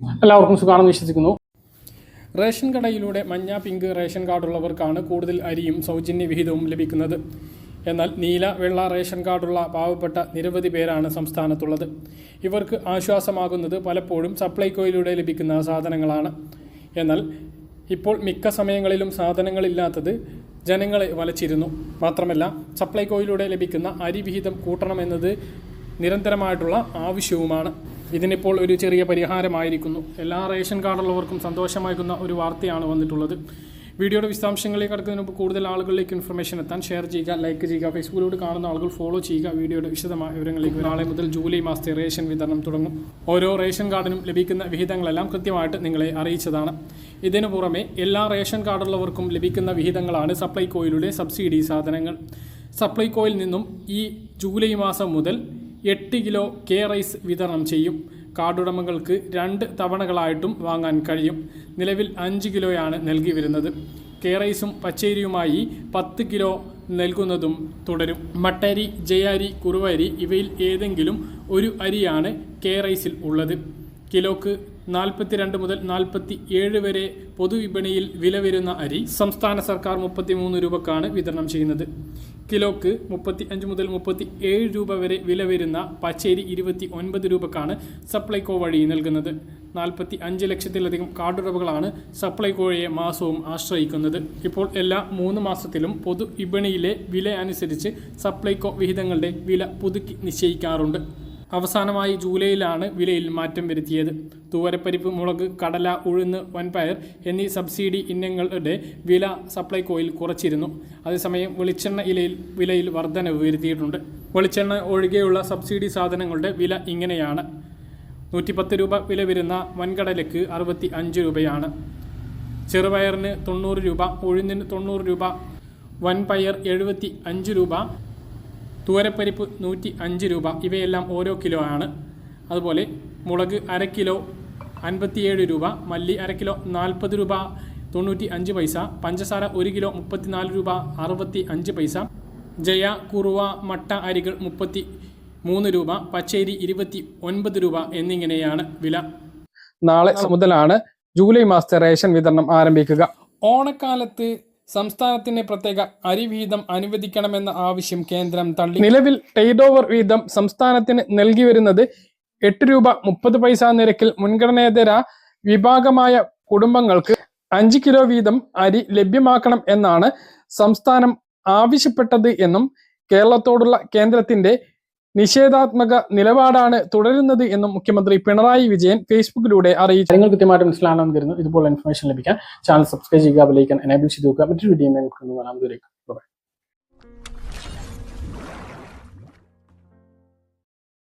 എല്ലാവർക്കും സുഖമാണെന്ന് വിശ്വസിക്കുന്നു. റേഷൻ കടയിലൂടെ മഞ്ഞ പിങ്ക് റേഷൻ കാർഡുള്ളവർക്കാണ് കൂടുതൽ അരിയും സൗജന്യ വിഹിതവും ലഭിക്കുന്നത്. എന്നാൽ നീല വെള്ള റേഷൻ കാർഡുള്ള പാവപ്പെട്ട നിരവധി പേരാണ് സംസ്ഥാനത്തുള്ളത്. ഇവർക്ക് ആശ്വാസമാകുന്നത് പലപ്പോഴും സപ്ലൈകോയിലൂടെ ലഭിക്കുന്ന സാധനങ്ങളാണ്. എന്നാൽ ഇപ്പോൾ മിക്ക സമയങ്ങളിലും സാധനങ്ങളില്ലാത്തത് ജനങ്ങളെ വലച്ചിരുന്നു. മാത്രമല്ല സപ്ലൈകോയിലൂടെ ലഭിക്കുന്ന അരി വിഹിതം കൂട്ടണമെന്നത് നിരന്തരമായിട്ടുള്ള ആവശ്യവുമാണ്. ഇതിനിപ്പോൾ ഒരു ചെറിയ പരിഹാരമായിരിക്കുന്നു. എല്ലാ റേഷൻ കാർഡുള്ളവർക്കും സന്തോഷമായിരിക്കുന്ന ഒരു വാർത്തയാണ് വന്നിട്ടുള്ളത്. വീഡിയോയുടെ വിശദാംശങ്ങളിലേക്ക് കടക്കുന്നതിന് മുമ്പ് കൂടുതൽ ആളുകളിലേക്ക് ഇൻഫർമേഷൻ എത്താൻ ഷെയർ ചെയ്യുക ലൈക്ക് ചെയ്യുക ഫേസ്ബുക്കിലൂടെ കാണുന്ന ആളുകൾ ഫോളോ ചെയ്യുക. വീഡിയോയുടെ വിശദമായ വിവരങ്ങളിലേക്ക് നാളെ മുതൽ ജൂലൈ മാസത്തെ റേഷൻ വിതരണം തുടങ്ങും. ഓരോ റേഷൻ കാർഡിനും ലഭിക്കുന്ന വിഹിതങ്ങളെല്ലാം കൃത്യമായിട്ട് നിങ്ങളെ അറിയിച്ചതാണ്. ഇതിനു പുറമെ എല്ലാ റേഷൻ കാർഡുള്ളവർക്കും ലഭിക്കുന്ന വിഹിതങ്ങളാണ് സപ്ലൈകോയിലൂടെ സബ്സിഡി സാധനങ്ങൾ. സപ്ലൈകോയിൽ നിന്നും ഈ ജൂലൈ മാസം മുതൽ എട്ട് കിലോ കെ റൈസ് വിതരണം ചെയ്യും. കാർഡുടമകൾക്ക് രണ്ട് തവണകളായിട്ടും വാങ്ങാൻ കഴിയും. നിലവിൽ അഞ്ച് കിലോയാണ് നൽകി വരുന്നത്. കെ റൈസും പച്ചേരിയുമായി പത്ത് കിലോ നൽകുന്നതും തുടരും. മട്ടരി ജയാരി കുറുവരി ഇവയിൽ ഏതെങ്കിലും ഒരു അരിയാണ് കെ റൈസിൽ ഉള്ളത്. കിലോക്ക് നാൽപ്പത്തിരണ്ട് മുതൽ നാൽപ്പത്തി ഏഴ് വരെ പൊതുവിപണിയിൽ വില വരുന്ന അരി സംസ്ഥാന സർക്കാർ മുപ്പത്തിമൂന്ന് രൂപക്കാണ് വിതരണം ചെയ്യുന്നത്. കിലോക്ക് മുപ്പത്തി അഞ്ച് മുതൽ മുപ്പത്തി ഏഴ് രൂപ വരെ വില വരുന്ന പച്ചേരി ഇരുപത്തി ഒൻപത് രൂപക്കാണ് സപ്ലൈകോ വഴി നൽകുന്നത്. നാൽപ്പത്തി അഞ്ച് ലക്ഷത്തിലധികം കാർഡുടമകളാണ് സപ്ലൈകോയെ മാസവും ആശ്രയിക്കുന്നത്. ഇപ്പോൾ എല്ലാ മൂന്ന് മാസത്തിലും പൊതു വിപണിയിലെ വില അനുസരിച്ച് സപ്ലൈകോ വിഹിതങ്ങളുടെ വില പുതുക്കി നിശ്ചയിക്കാറുണ്ട്. അവസാനമായി ജൂലൈയിലാണ് വിലയിൽ മാറ്റം വരുത്തിയത്. തൂവരപ്പരിപ്പ് മുളക് കടല ഉഴുന്ന് വൻപയർ എന്നീ സബ്സിഡി ഇനങ്ങളുടെ വില സപ്ലൈകോയിൽ കുറച്ചിരുന്നു. അതേസമയം വെളിച്ചെണ്ണ ഇലയിൽ വിലയിൽ വർധനവ് വരുത്തിയിട്ടുണ്ട്. വെളിച്ചെണ്ണ ഒഴികെയുള്ള സബ്സിഡി സാധനങ്ങളുടെ വില ഇങ്ങനെയാണ്. നൂറ്റിപ്പത്ത് രൂപ വില വരുന്ന വൻകടലയ്ക്ക് അറുപത്തി അഞ്ച് രൂപയാണ്. ചെറുപയറിന് തൊണ്ണൂറ് രൂപ ഉഴുന്നിന് തൊണ്ണൂറ് രൂപ വൻപയർ എഴുപത്തി അഞ്ച് രൂപ തൂവരപ്പരിപ്പ് നൂറ്റി അഞ്ച് രൂപ. ഇവയെല്ലാം ഓരോ കിലോ ആണ്. അതുപോലെ മുളക് അര കിലോ അൻപത്തിയേഴ് രൂപ മല്ലി അര കിലോ നാൽപ്പത് രൂപ തൊണ്ണൂറ്റി അഞ്ച് പൈസ പഞ്ചസാര ഒരു കിലോ മുപ്പത്തിനാല് രൂപ അറുപത്തി അഞ്ച് പൈസ ജയ കുറുവ മട്ട അരികൾ മുപ്പത്തി മൂന്ന് രൂപ പച്ചേരി ഇരുപത്തി ഒൻപത് രൂപ എന്നിങ്ങനെയാണ് വില. നാളെ മുതലാണ് ജൂലൈ മാസത്തെ റേഷൻ വിതരണം ആരംഭിക്കുക. ഓണക്കാലത്ത് സംസ്ഥാനത്തിന് പ്രത്യേക അരി വിഹിതം അനുവദിക്കണമെന്ന ആവശ്യം കേന്ദ്രം തള്ളി. നിലവിൽ ടേഡ് ഓവർ വീതം സംസ്ഥാനത്തിന് നൽകി വരുന്നത് എട്ട് രൂപ മുപ്പത് പൈസ നിരക്കിൽ മുൻഗണനേതര വിഭാഗമായ കുടുംബങ്ങൾക്ക് അഞ്ച് കിലോ വീതം അരി ലഭ്യമാക്കണം എന്നാണ് സംസ്ഥാനം ആവശ്യപ്പെട്ടത് എന്നും കേരളത്തോടുള്ള കേന്ദ്രത്തിന്റെ നിഷേധാത്മക നിലപാടാണ് തുടരുന്നത് എന്നും മുഖ്യമന്ത്രി പിണറായി വിജയൻ ഫേസ്ബുക്കിലൂടെ അറിയിച്ചു. നിങ്ങൾ കൃത്യമായിട്ട് മനസ്സിലാണെന്ന് കരുതുന്നു. ഇതുപോലെ ഇൻഫർമേഷൻ ലഭിക്കാൻ ചാനൽ സബ്സ്ക്രൈബ് ചെയ്യുക ബെലൈക്കൻ എനേബിൾ ചെയ്തു നോക്കുക മറ്റൊരു വീഡിയോ കാണാൻ ദൂരേക്കും